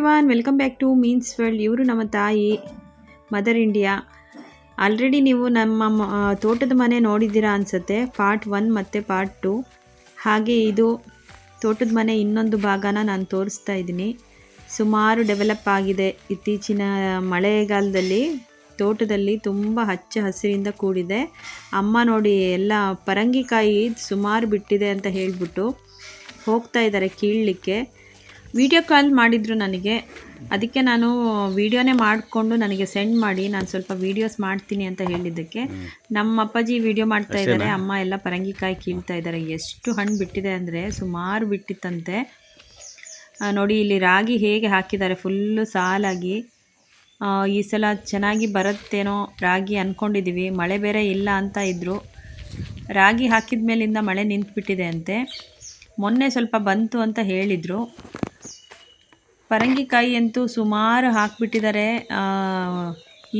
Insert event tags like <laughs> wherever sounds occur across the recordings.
Everyone welcome back to means world ಇವರು ನಮ್ಮ ತಾಯಿ ಮದರ್ ಇಂಡಿಯಾ ಆಲ್ರೆಡಿ ನೀವು ನಮ್ಮ ತೋಟದ ಮನೆ ನೋಡಿದ್ದೀರಾ ಅನಿಸುತ್ತೆ. ಪಾರ್ಟ್ ಒನ್ ಮತ್ತು ಪಾರ್ಟ್ ಟು ಹಾಗೆ ಇದು ತೋಟದ ಮನೆ ಇನ್ನೊಂದು ಭಾಗನ ನಾನು ತೋರಿಸ್ತಾ ಇದ್ದೀನಿ. ಸುಮಾರು ಡೆವಲಪ್ ಆಗಿದೆ. ಇತ್ತೀಚಿನ ಮಳೆಗಾಲದಲ್ಲಿ ತೋಟದಲ್ಲಿ ತುಂಬ ಹಚ್ಚ ಹಸಿರಿಂದ ಕೂಡಿದೆ. ಅಮ್ಮ ನೋಡಿ ಎಲ್ಲ ಪರಂಗಿಕಾಯಿ ಸುಮಾರು ಬಿಟ್ಟಿದೆ ಅಂತ ಹೇಳಿಬಿಟ್ಟು ಹೋಗ್ತಾ ಇದ್ದಾರೆ ಕೀಳಲಿಕ್ಕೆ. ವಿಡಿಯೋ ಕಾಲ್ ಮಾಡಿದರು ನನಗೆ. ಅದಕ್ಕೆ ನಾನು ವಿಡಿಯೋನೇ ಮಾಡಿಕೊಂಡು ನನಗೆ ಸೆಂಡ್ ಮಾಡಿ ನಾನು ಸ್ವಲ್ಪ ವೀಡಿಯೋಸ್ ಮಾಡ್ತೀನಿ ಅಂತ ಹೇಳಿದ್ದಕ್ಕೆ. ನಮ್ಮ ಅಪ್ಪಾಜಿ ವಿಡಿಯೋ ಮಾಡ್ತಾ ಇದ್ದಾರೆ ಅಮ್ಮ ಎಲ್ಲ ಪರಂಗಿಕಾಯಿ ಕೀಳ್ತಾ ಇದ್ದಾರೆ. ಎಷ್ಟು ಹಣ್ಣು ಬಿಟ್ಟಿದೆ ಅಂದರೆ ಸುಮಾರು ಬಿಟ್ಟಿತ್ತಂತೆ. ನೋಡಿ ಇಲ್ಲಿ ರಾಗಿ ಹೇಗೆ ಹಾಕಿದ್ದಾರೆ ಫುಲ್ಲು ಸಾಲಾಗಿ. ಈ ಸಲ ಚೆನ್ನಾಗಿ ಬರುತ್ತೇನೋ ರಾಗಿ ಅಂದ್ಕೊಂಡಿದ್ದೀವಿ ಮಳೆ ಬೇರೆ ಇಲ್ಲ ಅಂತ ಇದ್ದರು ರಾಗಿ ಹಾಕಿದ ಮೇಲಿಂದ ಮಳೆ ನಿಂತುಬಿಟ್ಟಿದೆ ಅಂತೆ. ಮೊನ್ನೆ ಸ್ವಲ್ಪ ಬಂತು ಅಂತ ಹೇಳಿದರು. ಪರಂಗಿಕಾಯಿ ಅಂತೂ ಸುಮಾರು ಹಾಕಿಬಿಟ್ಟಿದ್ದಾರೆ.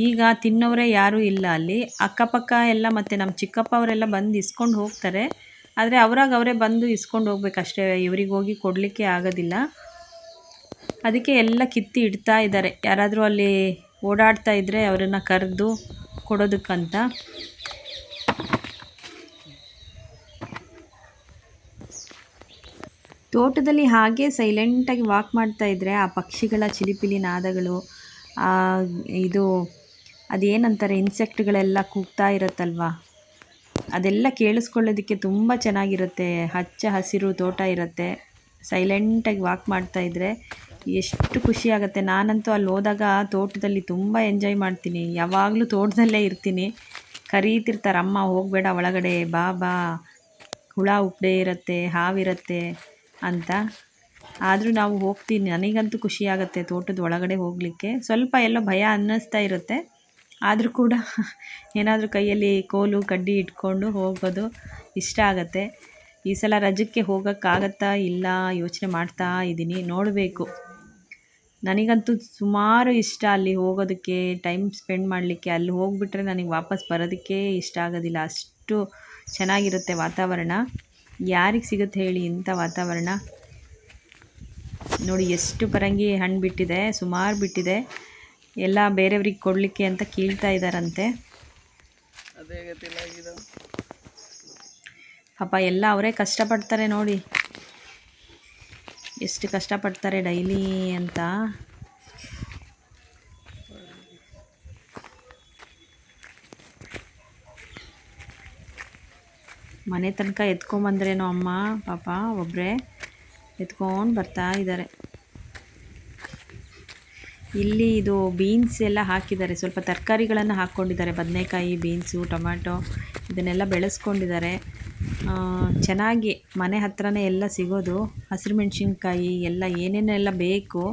ಈಗ ತಿನ್ನೋರೇ ಯಾರೂ ಇಲ್ಲ ಅಲ್ಲಿ. ಅಕ್ಕಪಕ್ಕ ಎಲ್ಲ ಮತ್ತು ನಮ್ಮ ಚಿಕ್ಕಪ್ಪ ಅವರೆಲ್ಲ ಬಂದು ಇಸ್ಕೊಂಡು ಹೋಗ್ತಾರೆ. ಆದರೆ ಅವರಾಗ ಅವರೇ ಬಂದು ಇಸ್ಕೊಂಡು ಹೋಗ್ಬೇಕಷ್ಟೇ. ಇವ್ರಿಗೆ ಹೋಗಿ ಕೊಡಲಿಕ್ಕೆ ಆಗೋದಿಲ್ಲ. ಅದಕ್ಕೆ ಎಲ್ಲ ಕಿತ್ತಿ ಇಡ್ತಾ ಇದ್ದಾರೆ. ಯಾರಾದರೂ ಅಲ್ಲಿ ಓಡಾಡ್ತಾ ಇದ್ದರೆ ಅವರನ್ನು ಕರೆದು ಕೊಡೋದಕ್ಕಂತ. ತೋಟದಲ್ಲಿ ಹಾಗೆ ಸೈಲೆಂಟಾಗಿ ವಾಕ್ ಮಾಡ್ತಾ ಇದ್ದರೆ ಆ ಪಕ್ಷಿಗಳ ಚಿಲಿಪಿಲಿ ನಾದಗಳು ಇದು ಅದೇನಂತಾರೆ ಇನ್ಸೆಕ್ಟ್ಗಳೆಲ್ಲ ಕೂಗ್ತಾ ಇರುತ್ತಲ್ವಾ? ಅದೆಲ್ಲ ಕೇಳಿಸ್ಕೊಳ್ಳೋದಕ್ಕೆ ತುಂಬ ಚೆನ್ನಾಗಿರುತ್ತೆ. ಹಚ್ಚ ಹಸಿರು ತೋಟ ಇರುತ್ತೆ. ಸೈಲೆಂಟಾಗಿ ವಾಕ್ ಮಾಡ್ತಾ ಇದ್ದರೆ ಎಷ್ಟು ಖುಷಿ ಆಗುತ್ತೆ. ನಾನಂತೂ ಅಲ್ಲಿ ಹೋದಾಗ ತೋಟದಲ್ಲಿ ತುಂಬ ಎಂಜಾಯ್ ಮಾಡ್ತೀನಿ. ಯಾವಾಗಲೂ ತೋಟದಲ್ಲೇ ಇರ್ತೀನಿ. ಕರೀತಿರ್ತಾರೆ, ಅಮ್ಮ ಹೋಗಬೇಡ ಒಳಗಡೆ, ಬಾ ಬಾ. ಹುಳ ಉಪ್ಪಡೆ ಇರುತ್ತೆ, ಹಾವಿರುತ್ತೆ. ಅಂತ. ಆದರೂ ನಾವು ಹೋಗ್ತೀನಿ. ನನಗಂತೂ ಖುಷಿಯಾಗುತ್ತೆ ತೋಟದ ಒಳಗಡೆ ಹೋಗಲಿಕ್ಕೆ. ಸ್ವಲ್ಪ ಎಲ್ಲೋ ಭಯ ಅನ್ನಿಸ್ತಾ ಇರುತ್ತೆ. ಆದರೂ ಕೂಡ ಏನಾದರೂ ಕೈಯಲ್ಲಿ ಕೋಲು, ಕಡ್ಡಿ ಇಟ್ಕೊಂಡು ಹೋಗೋದು ಇಷ್ಟ ಆಗುತ್ತೆ. ಈ ಸಲ ರಜಕ್ಕೆ ಹೋಗೋಕ್ಕಾಗತ್ತಾ ಇಲ್ಲ? ಯೋಚನೆ ಮಾಡ್ತಾ ಇದ್ದೀನಿ. ನೋಡಬೇಕು. ನನಗಂತೂ ಸುಮಾರು ಇಷ್ಟ ಅಲ್ಲಿ ಹೋಗೋದಕ್ಕೆ, ಟೈಮ್ ಸ್ಪೆಂಡ್ ಮಾಡಲಿಕ್ಕೆ. ಅಲ್ಲಿ ಹೋಗಿಬಿಟ್ರೆ ನನಗೆ ವಾಪಸ್ ಬರೋದಕ್ಕೆ ಇಷ್ಟ ಆಗೋದಿಲ್ಲ. ಅಷ್ಟು ಚೆನ್ನಾಗಿರುತ್ತೆ ವಾತಾವರಣ. ಯಾರಿಗೆ ಸಿಗುತ್ತೆ ಹೇಳಿ ಇಂಥ ವಾತಾವರಣ? ನೋಡಿ ಎಷ್ಟು ಪರಂಗಿ ಹಣ್ಣು ಬಿಟ್ಟಿದೆ ಸುಮಾರು ಬಿಟ್ಟಿದೆ. ಎಲ್ಲ ಬೇರೆಯವ್ರಿಗೆ ಕೊಡಲಿಕ್ಕೆ ಅಂತ ಕೀಳ್ತಾ ಇದ್ದಾರಂತೆ ಪಾಪ ಎಲ್ಲ ಅವರೇ ಕಷ್ಟಪಡ್ತಾರೆ ನೋಡಿ. ಎಷ್ಟು ಕಷ್ಟಪಡ್ತಾರೆ ಡೈಲಿ ಅಂತ. ಮನೆ ತನಕ ಎತ್ಕೊಂಬಂದ್ರೇನೋ ಅಮ್ಮ, ಪಾಪ ಒಬ್ಬರೇ ಎತ್ಕೊಂಡು ಬರ್ತಾ ಇದ್ದಾರೆ ಇಲ್ಲಿ ಇದು ಬೀನ್ಸ್ ಎಲ್ಲ ಹಾಕಿದ್ದಾರೆ. ಸ್ವಲ್ಪ ತರಕಾರಿಗಳನ್ನು ಹಾಕ್ಕೊಂಡಿದ್ದಾರೆ. ಬದನೆಕಾಯಿ ಬೀನ್ಸು ಟೊಮ್ಯಾಟೊ ಇದನ್ನೆಲ್ಲ ಬೆಳೆಸ್ಕೊಂಡಿದ್ದಾರೆ. ಚೆನ್ನಾಗಿ ಮನೆ ಹತ್ರನೇ ಎಲ್ಲ ಸಿಗೋದು. ಹಸಿರು ಮೆಣಸಿನ್ಕಾಯಿ ಎಲ್ಲ ಏನೇನೆಲ್ಲ ಬೇಕು,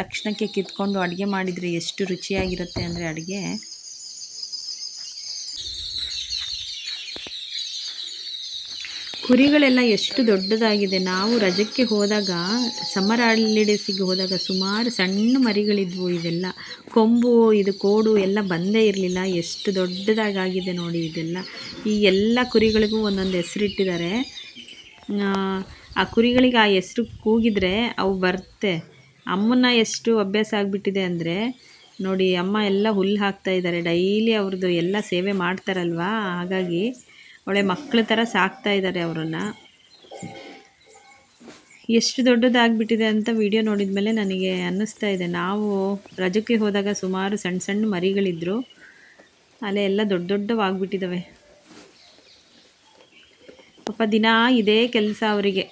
ತಕ್ಷಣಕ್ಕೆ ಕಿತ್ಕೊಂಡು ಅಡುಗೆ ಮಾಡಿದರೆ ಎಷ್ಟು ರುಚಿಯಾಗಿರುತ್ತೆ ಅಂದರೆ ಅಡುಗೆ. ಕುರಿಗಳೆಲ್ಲ ಎಷ್ಟು ದೊಡ್ಡದಾಗಿದೆ. ನಾವು ರಜಕ್ಕೆ ಹೋದಾಗ ಸಮ್ಮರ್ ಹಾಲಿಡೇಸಿಗೆ ಹೋದಾಗ ಸುಮಾರು ಸಣ್ಣ ಮರಿಗಳಿದ್ವು ಇದೆಲ್ಲ ಕೊಂಬು, ಇದು ಕೋಡು ಎಲ್ಲ ಬಂದೇ ಇರಲಿಲ್ಲ. ಎಷ್ಟು ದೊಡ್ಡದಾಗಿದೆ ನೋಡಿ ಇದೆಲ್ಲ. ಈ ಎಲ್ಲ ಕುರಿಗಳಿಗೂ ಒಂದೊಂದು ಹೆಸರಿಟ್ಟಿದ್ದಾರೆ. ಆ ಕುರಿಗಳಿಗೆ ಆ ಹೆಸರು ಕೂಗಿದರೆ ಅವು ಬರುತ್ತೆ. ಅಮ್ಮನ ಎಷ್ಟು ಅಭ್ಯಾಸ ಆಗಿಬಿಟ್ಟಿದೆ ಅಂದರೆ, ನೋಡಿ ಅಮ್ಮ ಎಲ್ಲ ಹುಲ್ಲು ಹಾಕ್ತಾ ಇದ್ದಾರೆ. ಡೈಲಿ ಅವ್ರದ್ದು ಎಲ್ಲ ಸೇವೆ ಮಾಡ್ತಾರಲ್ವಾ? ಹಾಗಾಗಿ ಒಳ್ಳೆ ಮಕ್ಕಳ ಥರ ಸಾಕ್ತಾ ಇದ್ದಾರೆ ಅವರನ್ನು. ಎಷ್ಟು ದೊಡ್ಡದಾಗ್ಬಿಟ್ಟಿದೆ ಅಂತ ವಿಡಿಯೋ ನೋಡಿದ ಮೇಲೆ ನನಗೆ ಅನ್ನಿಸ್ತಾ ಇದೆ. ನಾವು ರಜಕ್ಕೆ ಹೋದಾಗ ಸುಮಾರು ಸಣ್ಣ ಸಣ್ಣ ಮರಿಗಳಿದ್ದರು ಅಲ್ಲೇ ಎಲ್ಲ ದೊಡ್ಡ ದೊಡ್ಡವಾಗ್ಬಿಟ್ಟಿದ್ದಾವೆ ಪಾಪ ದಿನ ಇದೇ ಕೆಲಸ ಅವರಿಗೆ.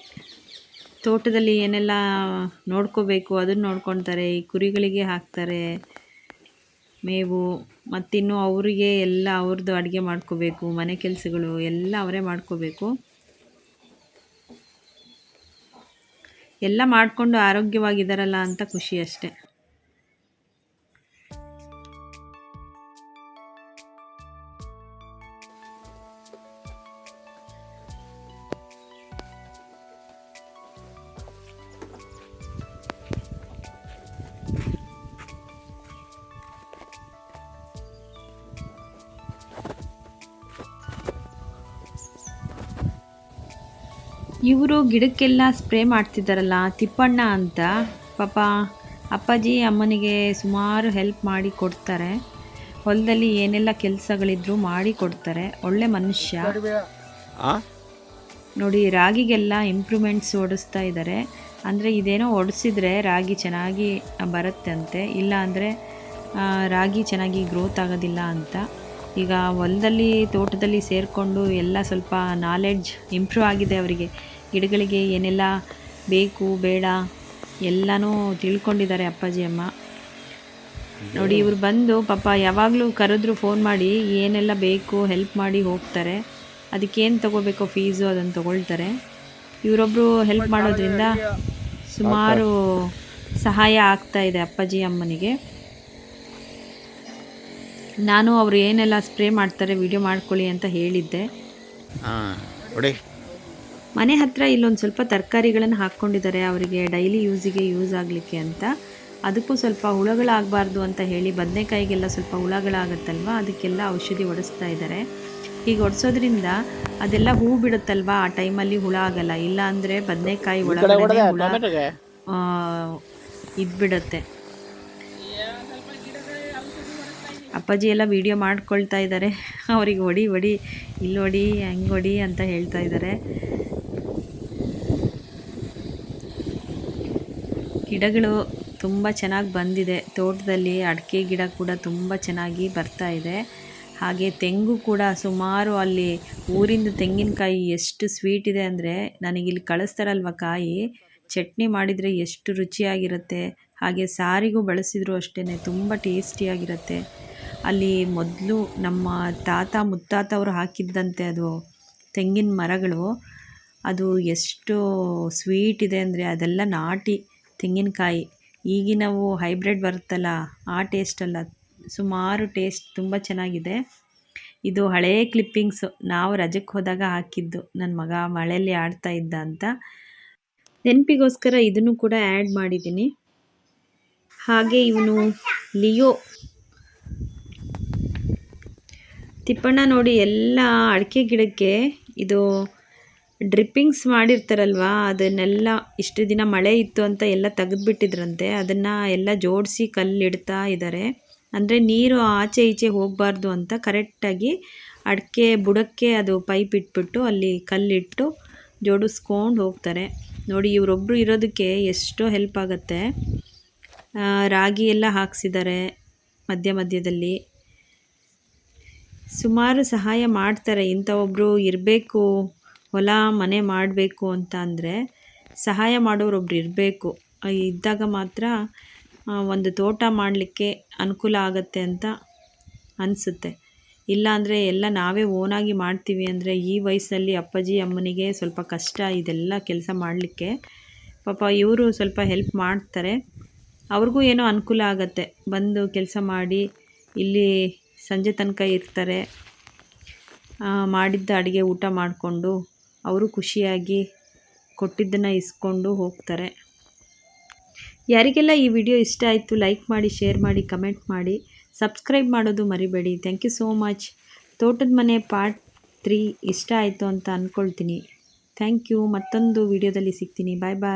ತೋಟದಲ್ಲಿ ಏನೆಲ್ಲ ನೋಡ್ಕೋಬೇಕು ಅದನ್ನು ನೋಡ್ಕೊತಾರೆ, ಈ ಕುರಿಗಳಿಗೆ ಹಾಕ್ತಾರೆ ಮೇವು ಮತ್ತಿನ್ನು ಅವರಿಗೆ ಎಲ್ಲ ಅವ್ರದ್ದು ಅಡುಗೆ ಮಾಡ್ಕೋಬೇಕು, ಮನೆ ಕೆಲಸಗಳು ಎಲ್ಲ ಅವರೇ ಮಾಡ್ಕೋಬೇಕು. ಎಲ್ಲ ಮಾಡಿಕೊಂಡು ಆರೋಗ್ಯವಾಗಿದ್ದಾರಲ್ಲ ಅಂತ ಖುಷಿ ಅಷ್ಟೆ. ಇವರು ಗಿಡಕ್ಕೆಲ್ಲ ಸ್ಪ್ರೇ ಮಾಡ್ತಿದ್ದಾರಲ್ಲ ತಿಪ್ಪಣ್ಣ ಅಂತ. ಪಾಪ ಅಪ್ಪಾಜಿ ಅಮ್ಮನಿಗೆ ಸುಮಾರು ಹೆಲ್ಪ್ ಮಾಡಿ ಕೊಡ್ತಾರೆ. ಹೊಲದಲ್ಲಿ ಏನೆಲ್ಲ ಕೆಲಸಗಳಿದ್ರು ಮಾಡಿ ಕೊಡ್ತಾರೆ. ಒಳ್ಳೆ ಮನುಷ್ಯ. ಆ? ನೋಡಿ ರಾಗಿಗೆಲ್ಲ ಇಂಪ್ರೂವ್ಮೆಂಟ್ಸ್ ಓಡಿಸ್ತಾ ಇದ್ದಾರೆ ಅಂದರೆ ಇದೇನೋ ಓಡಿಸಿದ್ರೆ ರಾಗಿ ಚೆನ್ನಾಗಿ ಬರುತ್ತೆ ಅಂತೆ ಇಲ್ಲ ಅಂದರೆ ರಾಗಿ ಚೆನ್ನಾಗಿ ಗ್ರೋತ್ ಆಗೋದಿಲ್ಲ ಅಂತ. ಈಗ ಹೊಲದಲ್ಲಿ ತೋಟದಲ್ಲಿ ಸೇರಿಕೊಂಡು ಎಲ್ಲ ಸ್ವಲ್ಪ ನಾಲೆಡ್ಜ್ ಇಂಪ್ರೂವ್ ಆಗಿದೆ ಅವರಿಗೆ. ಗಿಡಗಳಿಗೆ ಏನೆಲ್ಲ ಬೇಕು, ಬೇಡ, ಎಲ್ಲನೂ ತಿಳ್ಕೊಂಡಿದ್ದಾರೆ ಅಪ್ಪಾಜಿ ಅಮ್ಮ. ನೋಡಿ, ಇವರು ಬಂದು ಪಾಪ ಯಾವಾಗಲೂ ಕರೆದ್ರು ಫೋನ್ ಮಾಡಿ, ಏನೆಲ್ಲ ಬೇಕು ಹೆಲ್ಪ್ ಮಾಡಿ ಹೋಗ್ತಾರೆ. ಅದಕ್ಕೇನು ತಗೋಬೇಕೋ ಫೀಸು ಅದನ್ನು ತಗೊಳ್ತಾರೆ. ಇವರೊಬ್ಬರು ಹೆಲ್ಪ್ ಮಾಡೋದ್ರಿಂದ ಸುಮಾರು ಸಹಾಯ ಆಗ್ತಾ ಇದೆ ಅಪ್ಪಾಜಿ ಅಮ್ಮನಿಗೆ. ನಾನು ಅವರು ಏನೆಲ್ಲ ಸ್ಪ್ರೇ ಮಾಡ್ತಾರೆ ವಿಡಿಯೋ ಮಾಡ್ಕೊಳ್ಳಿ ಅಂತ ಹೇಳಿದ್ದೆ. ಮನೆ ಹತ್ತಿರ ಇಲ್ಲೊಂದು ಸ್ವಲ್ಪ ತರಕಾರಿಗಳನ್ನು ಹಾಕ್ಕೊಂಡಿದ್ದಾರೆ ಅವರಿಗೆ ಡೈಲಿ ಯೂಸಿಗೆ ಯೂಸ್ ಆಗಲಿಕ್ಕೆ ಅಂತ. ಅದಕ್ಕೂ ಸ್ವಲ್ಪ ಹುಳಗಳಾಗಬಾರ್ದು ಅಂತ ಹೇಳಿ ಬದನೆಕಾಯಿಗೆಲ್ಲ ಸ್ವಲ್ಪ ಹುಳಗಳಾಗತ್ತಲ್ವ ಅದಕ್ಕೆಲ್ಲ ಔಷಧಿ ಹೊಡೆಸ್ತಾ ಇದ್ದಾರೆ. ಈಗ ಹೊಡೆಸೋದ್ರಿಂದ ಅದೆಲ್ಲ ಹೂ ಬಿಡುತ್ತಲ್ವ ಆ ಟೈಮಲ್ಲಿ ಹುಳ ಆಗಲ್ಲ. ಇಲ್ಲ ಅಂದರೆ ಬದನೆಕಾಯಿ ಒಳಗಡೆ ಹುಳ ಇದ್ಬಿಡುತ್ತೆ. ಅಪ್ಪಾಜಿ ಎಲ್ಲ ವಿಡಿಯೋ ಮಾಡ್ಕೊಳ್ತಾ ಇದ್ದಾರೆ. <laughs> ಅವ್ರಿಗೆ ಹೊಡಿ ಹೊಡಿ ಇಲ್ಲಿ ಹೊಡಿ ಹೆಂಗೆ ಹೊಡಿ ಅಂತ ಹೇಳ್ತಾ ಇದ್ದಾರೆ. ಗಿಡಗಳು ತುಂಬ ಚೆನ್ನಾಗಿ ಬಂದಿದೆ. ತೋಟದಲ್ಲಿ ಅಡಿಕೆ ಗಿಡ ಕೂಡ ತುಂಬ ಚೆನ್ನಾಗಿ ಬರ್ತಾ ಇದೆ. ಹಾಗೆ ತೆಂಗು ಕೂಡ ಸುಮಾರು ಅಲ್ಲಿ ಊರಿಂದ ತೆಂಗಿನಕಾಯಿ ಎಷ್ಟು ಸ್ವೀಟ್ ಇದೆ ಅಂದರೆ ನನಗಿಲ್ಲಿ ಕಳಿಸ್ತಾರಲ್ವ ಕಾಯಿ? ಚಟ್ನಿ ಮಾಡಿದರೆ ಎಷ್ಟು ರುಚಿಯಾಗಿರುತ್ತೆ. ಹಾಗೆ ಸಾರಿಗೂ ಬಳಸಿದ್ರು ಅಷ್ಟೇ ತುಂಬ ಟೇಸ್ಟಿಯಾಗಿರುತ್ತೆ. ಅಲ್ಲಿ ಮೊದಲು ನಮ್ಮ ತಾತ ಮುತ್ತಾತ ಅವರು ಹಾಕಿದ್ದಂತೆ ಅದು ತೆಂಗಿನ ಮರಗಳು. ಅದು ಎಷ್ಟು ಸ್ವೀಟ್ ಇದೆ ಅಂದರೆ ಅದೆಲ್ಲ ನಾಟಿ. ತೆಂಗಿನಕಾಯಿ. ಈಗಿನವು ಹೈಬ್ರಿಡ್ ಬರುತ್ತಲ್ಲ, ಆ ಟೇಸ್ಟಲ್ಲ. ಸುಮಾರು ಟೇಸ್ಟ್ ತುಂಬ ಚೆನ್ನಾಗಿದೆ. ಇದು ಹಳೇ ಕ್ಲಿಪ್ಪಿಂಗ್ಸು. ನಾವು ರಜಕ್ಕೆ ಹೋದಾಗ ಹಾಕಿದ್ದು. ನನ್ನ ಮಗ ಮಳೆಯಲ್ಲಿ ಆಡ್ತಾ ಇದ್ದ ಅಂತ. ನೆನಪಿಗೋಸ್ಕರ ಇದನ್ನು ಕೂಡ ಆ್ಯಡ್ ಮಾಡಿದ್ದೀನಿ. ಹಾಗೆ ಇವನು ಲಿಯೋ. ತಿಪ್ಪಣ್ಣ ನೋಡಿ, ಎಲ್ಲ ಅಡಿಕೆ ಗಿಡಕ್ಕೆ ಇದು ಡ್ರಿಪ್ಪಿಂಗ್ಸ್ ಮಾಡಿರ್ತಾರಲ್ವಾ, ಅದನ್ನೆಲ್ಲ ಇಷ್ಟು ದಿನ ಮಳೆ ಇತ್ತು ಅಂತ ಎಲ್ಲ ತೆಗೆದ್ಬಿಟ್ಟಿದ್ರಂತೆ, ಅದನ್ನು ಎಲ್ಲ ಜೋಡಿಸಿ ಕಲ್ಲಿಡ್ತಾ ಇದ್ದಾರೆ ಅಂದರೆ ನೀರು ಆಚೆ ಈಚೆ ಹೋಗಬಾರ್ದು ಅಂತ ಕರೆಕ್ಟಾಗಿ ಅಡಿಕೆ ಬುಡಕ್ಕೆ ಅದು ಪೈಪ್ ಇಟ್ಬಿಟ್ಟು ಅಲ್ಲಿ ಕಲ್ಲಿಟ್ಟು ಜೋಡಿಸ್ಕೊಂಡು ಹೋಗ್ತಾರೆ. ನೋಡಿ ಇವರೊಬ್ಬರು ಇರೋದಕ್ಕೆ ಎಷ್ಟೋ ಹೆಲ್ಪ್ ಆಗುತ್ತೆ. ರಾಗಿ ಎಲ್ಲ ಹಾಕ್ಸಿದ್ದಾರೆ ಮಧ್ಯ ಮಧ್ಯದಲ್ಲಿ. ಸುಮಾರು ಸಹಾಯ ಮಾಡ್ತಾರೆ. ಇಂಥ ಒಬ್ಬರು ಇರಬೇಕು. ಹೊಲ, ಮನೆ ಮಾಡಬೇಕು ಅಂತ ಅಂದರೆ ಸಹಾಯ ಮಾಡೋರು ಒಬ್ರು ಇರಬೇಕು ಇದ್ದಾಗ ಮಾತ್ರ ಒಂದು ತೋಟ ಮಾಡಲಿಕ್ಕೆ ಅನುಕೂಲ ಆಗತ್ತೆ ಅಂತ ಅನಿಸುತ್ತೆ. ಇಲ್ಲಾಂದರೆ ಎಲ್ಲ ನಾವೇ ಓನಾಗಿ ಮಾಡ್ತೀವಿ ಅಂದರೆ ಈ ವಯಸ್ಸಲ್ಲಿ ಅಪ್ಪಾಜಿ, ಅಮ್ಮನಿಗೆ ಸ್ವಲ್ಪ ಕಷ್ಟ, ಇದೆಲ್ಲ ಕೆಲಸ ಮಾಡಲಿಕ್ಕೆ ಪಾಪ ಇವರು ಸ್ವಲ್ಪ ಹೆಲ್ಪ್ ಮಾಡ್ತಾರೆ. ಅವ್ರಿಗೂ ಏನೋ ಅನುಕೂಲ ಆಗತ್ತೆ. ಬಂದು ಕೆಲಸ ಮಾಡಿ, ಇಲ್ಲಿ ಸಂಜೆ ತನಕ ಇರ್ತಾರೆ. ಮಾಡಿದ್ದ ಅಡುಗೆ ಊಟ ಮಾಡಿಕೊಂಡು ಅವರು ಖುಷಿಯಾಗಿ ಕೊಟ್ಟಿದ್ದನ್ನು ಇಸ್ಕೊಂಡು ಹೋಗ್ತಾರೆ. ಯಾರಿಗೆಲ್ಲ ಈ ವಿಡಿಯೋ ಇಷ್ಟ ಆಯಿತು ಲೈಕ್ ಮಾಡಿ, ಶೇರ್ ಮಾಡಿ, ಕಮೆಂಟ್ ಮಾಡಿ, ಸಬ್ಸ್ಕ್ರೈಬ್ ಮಾಡೋದು ಮರಿಬೇಡಿ. Thank you so much. ತೋಟದ ಮನೆ ಪಾರ್ಟ್ ತ್ರೀ ಇಷ್ಟ ಆಯಿತು ಅಂತ ಅಂದ್ಕೊಳ್ತೀನಿ ಥ್ಯಾಂಕ್ ಯು. ಮತ್ತೊಂದು ವಿಡಿಯೋದಲ್ಲಿ ಸಿಗ್ತೀನಿ. ಬಾಯ್ ಬಾಯ್.